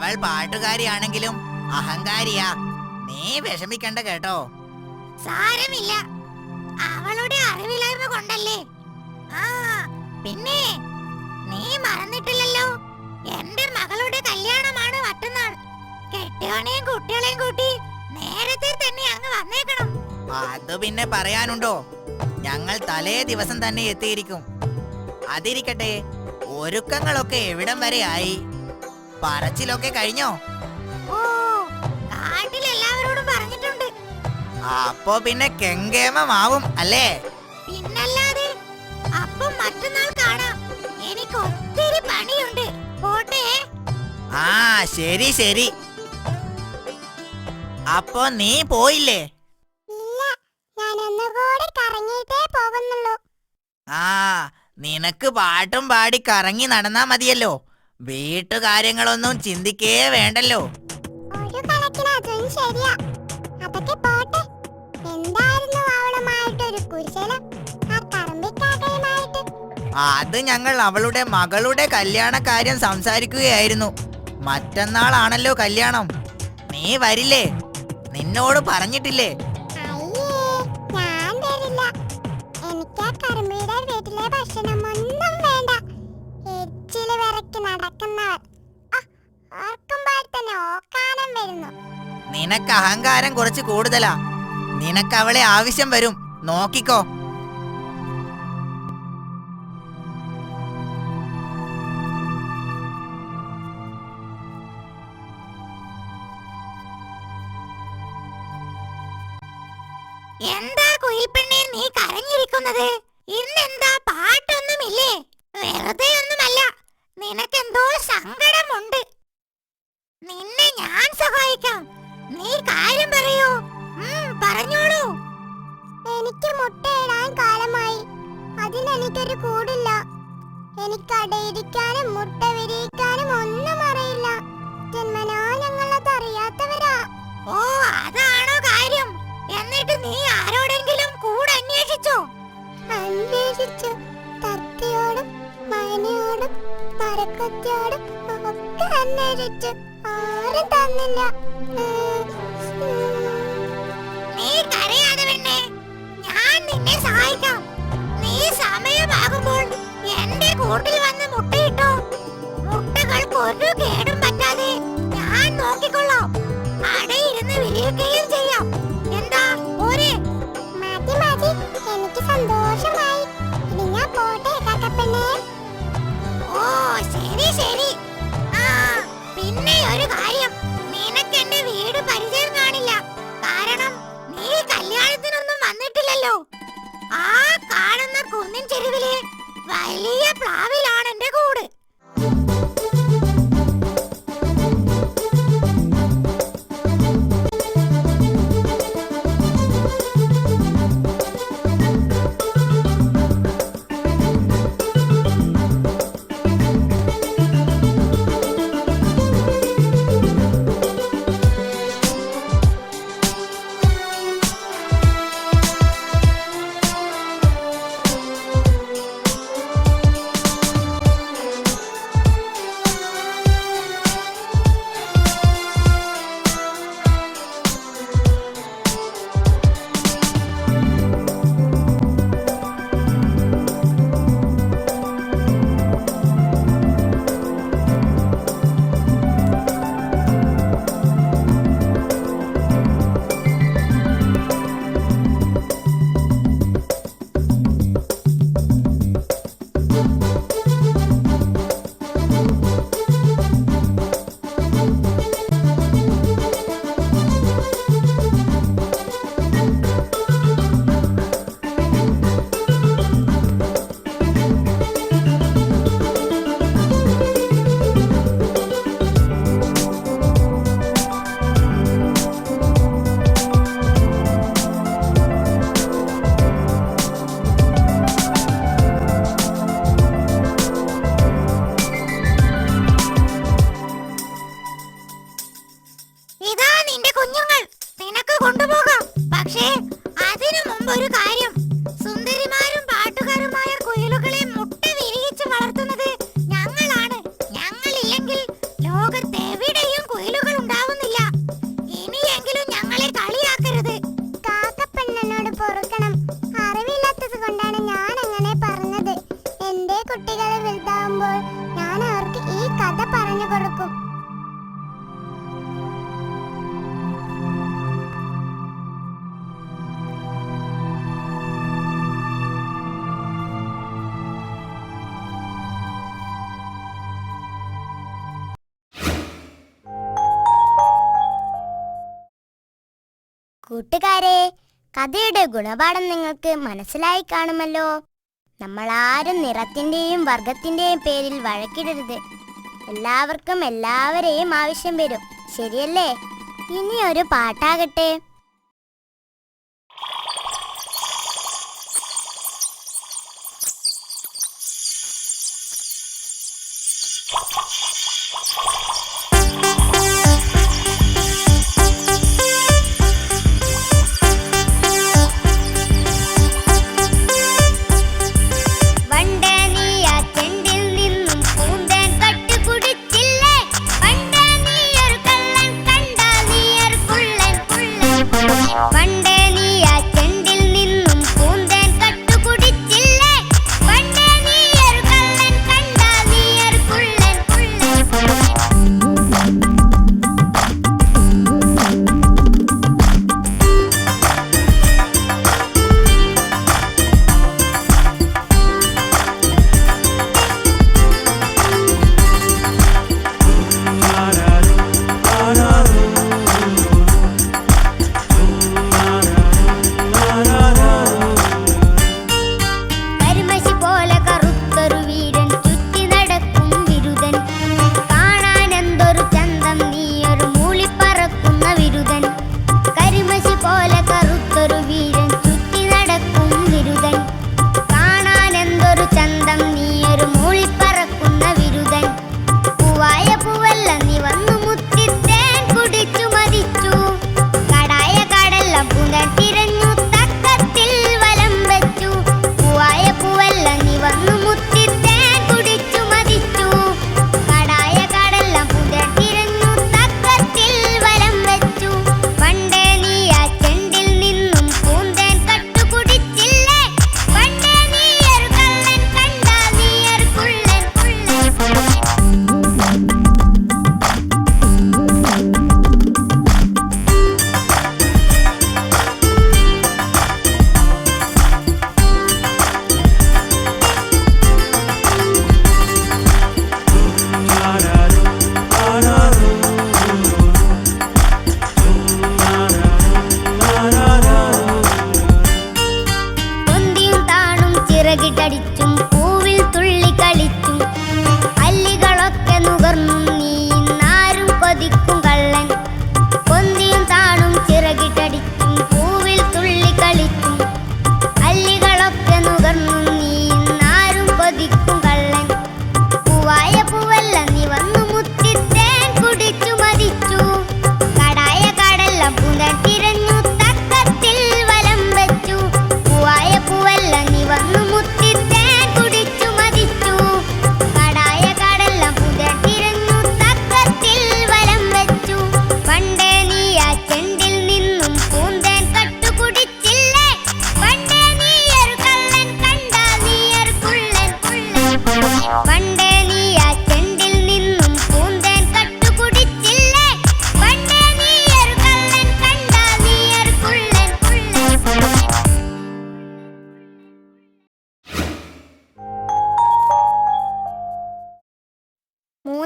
അവൾ പാട്ടുകാരിയാണെങ്കിലും അഹങ്കാരിയാ. നീ വിഷമിക്കണ്ട കേട്ടോ. സാരമില്ല. അവളുടെ അറിവില്ലായ്മ കൊണ്ടല്ലേ? ആ പിന്നെ നീ മറന്നിട്ടില്ലല്ലോ. എന്റെ മകളുടെ കല്യാണമാണ് മറ്റന്നാൾ. കെട്ടിയോനെയും കുട്ടികളെയും കൂട്ടി നേരത്തെ തന്നെ അങ്ങ് വന്നേക്കണം. അത് പിന്നെ പറയാനുണ്ടോ? ഞങ്ങൾ തലേ ദിവസം തന്നെ എത്തിയിരിക്കും. അതിരിക്കട്ടെ ഒരുക്കങ്ങളൊക്കെ എവിടം വരെ ആയി? പറച്ചിലൊക്കെ കഴിഞ്ഞോ? എല്ലാവരോടും പറഞ്ഞിട്ടുണ്ട്. അപ്പോ പിന്നെ കെങ്കേമമാവും അല്ലേ? പിന്നല്ലാതെ അപ്പം മറ്റന്നാൾ കാണാം. എനിക്ക് ഒത്തിരി പണിയുണ്ട്. പോട്ടെ. ആ ശരി ശരി. അപ്പോ നീ പോയില്ലേ? ആ നിനക്ക് പാട്ടും പാടി കറങ്ങി നടന്നാ മതിയല്ലോ. വീട്ടുകാര്യങ്ങളൊന്നും ചിന്തിക്കേ വേണ്ടല്ലോ. ഒരു കണക്കിന് അതും ശരിയാ. അതൊക്കെ പോട്ടെ. എന്തായിരുന്നു കുശലം ആ അത് ഞങ്ങൾ അവളുടെ മകളുടെ കല്യാണ കാര്യം സംസാരിക്കുകയായിരുന്നു. മറ്റന്നാളാണല്ലോ കല്യാണം. നീ വരില്ലേ? നിന്നോട് പറഞ്ഞിട്ടില്ലേ? തന്നെ ഓക്കാനം വരുന്നു. നിനക്ക് അഹങ്കാരം കുറച്ച് കൂടുതലാ. നിനക്ക് അവളെ ആവശ്യം വരും. നോക്കിക്കോ. എനിക്ക് അടയിരിക്കാനും മുട്ട വിരിയിക്കാനും ഒന്നും അറിയില്ല. ജന്മനാ ഞങ്ങളത് അറിയാത്തവരാ ഓ അതാണോ കാര്യം. എന്നിട്ട് നീ ആരോടെങ്കിലും കൂടെ അന്വേഷിച്ചോ? അന്വേഷിച്ചു. തത്തയോടും മൈനയോടും മരക്കൊത്തിയോടും ഒക്കെ അന്വേഷിച്ചു. ആരും തന്നില്ല. നീ കരയാതെ പെണ്ണേ. ഞാൻ നിന്നെ സഹായിക്കാം. നീ സമയമാകുമ്പോൾ എന്റെ കൂട്ടിൽ വന്ന് മുട്ടയിട്ടോ? മുട്ടകൾക്ക് ഒരു കേടും പറ്റാതെ ഞാൻ നോക്കിക്കൊള്ളാം. അടയിരുന്ന് വിരിയുകയും ചെയ്യാം. എന്താ? പോരെ. മതി മതി എനിക്ക് സന്തോഷമായി. ഇനി ഞാൻ പോട്ടെ കാക്കപ്പെണ്ണേ ഓ ശരി ശരി. ആ പിന്നെ ഒരു കാര്യം. നിനക്ക് എന്റെ വീട് പരിചയം കാണില്ല. കാരണം നീ കല്യാണത്തിനൊന്നും വന്നിട്ടില്ലല്ലോ. ആ കാണുന്ന കുന്നിൻ ചെരുവിലെ വലിയ പ്ലാവിലാണ് എന്റെ കൂട്. കൂട്ടുകാരെ കഥയുടെ ഗുണപാഠം നിങ്ങൾക്ക് മനസ്സിലായി കാണുമല്ലോ. നമ്മൾ ആരും നിറത്തിന്റെയും വർഗത്തിന്റെയും പേരിൽ വഴക്കിടരുത്. എല്ലാവർക്കും എല്ലാവരെയും ആവശ്യം വരും. ശരിയല്ലേ? ഇനി ഒരു പാട്ടാകട്ടെ.